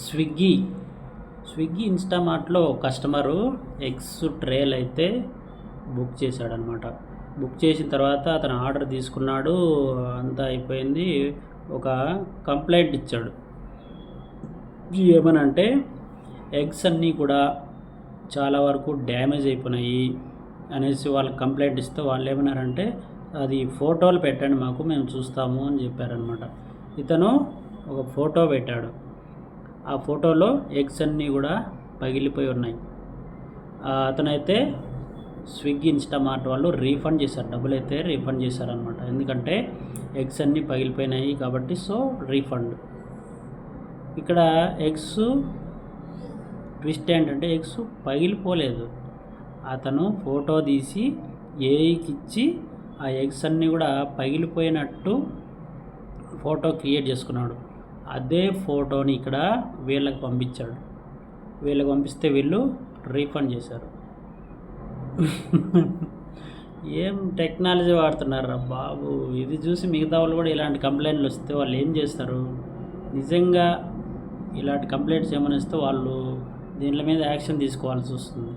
Swiggy. Swiggy ఇన్స్టామార్ట్లో customer eggs ట్రేలు అయితే బుక్ చేశాడనమాట బుక్ చేసిన తర్వాత అతను ఆర్డర్ తీసుకున్నాడు అంతా అయిపోయింది. ఒక కంప్లైంట్ ఇచ్చాడు. ఏమనంటే ఎగ్స్ అన్నీ కూడా చాలా వరకు డ్యామేజ్ అయిపోయినాయి అనేసి వాళ్ళకి కంప్లైంట్ ఇస్తే వాళ్ళు ఏమన్నారంటే అది ఫోటోలు పెట్టండి మాకు మేము చూస్తాము అని చెప్పారనమాట ఇతను ఒక ఫోటో పెట్టాడు. ఆ ఫోటోలో ఎగ్స్ అన్నీ కూడా పగిలిపోయి ఉన్నాయి. అతనైతే స్విగ్గీ ఇన్స్టామార్ట్ వాళ్ళు రీఫండ్ చేశారు. డబ్బులు అయితే రీఫండ్ చేశారనమాట ఎందుకంటే ఎగ్స్ అన్నీ పగిలిపోయినాయి కాబట్టి సో రీఫండ్. ఇక్కడ ఎగ్స్ ట్విస్ట్ ఏంటంటే ఎగ్స్ పగిలిపోలేదు. అతను ఫోటో తీసి ఏఐకి ఇచ్చి ఆ ఎగ్స్ అన్నీ కూడా పగిలిపోయినట్టు ఫోటో క్రియేట్ చేసుకున్నాడు. అదే ఫోటోని ఇక్కడ వీళ్ళకి పంపించాడు. వీళ్ళకి పంపిస్తే వీళ్ళు రీఫండ్ చేశారు. ఏం టెక్నాలజీ వాడుతున్నారా బాబు? ఇది చూసి మిగతా వాళ్ళు కూడా ఇలాంటి కంప్లైంట్లు వస్తే వాళ్ళు ఏం చేస్తారు? నిజంగా ఇలాంటి కంప్లైంట్స్ ఏమైనా వస్తే వాళ్ళు దీనిల మీద యాక్షన్ తీసుకోవాల్సి వస్తుంది.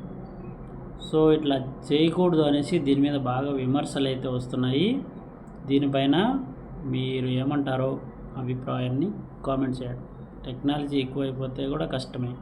సో ఇట్లా చేయకూడదు అనేసి దీని మీద బాగా విమర్శలు అయితే వస్తున్నాయి. దీనిపైన మీరు ఏమంటారో అభిప్రాయాన్ని కామెంట్ చేయండి. టెక్నాలజీ ఎక్కువైపోతే కూడా కష్టమే.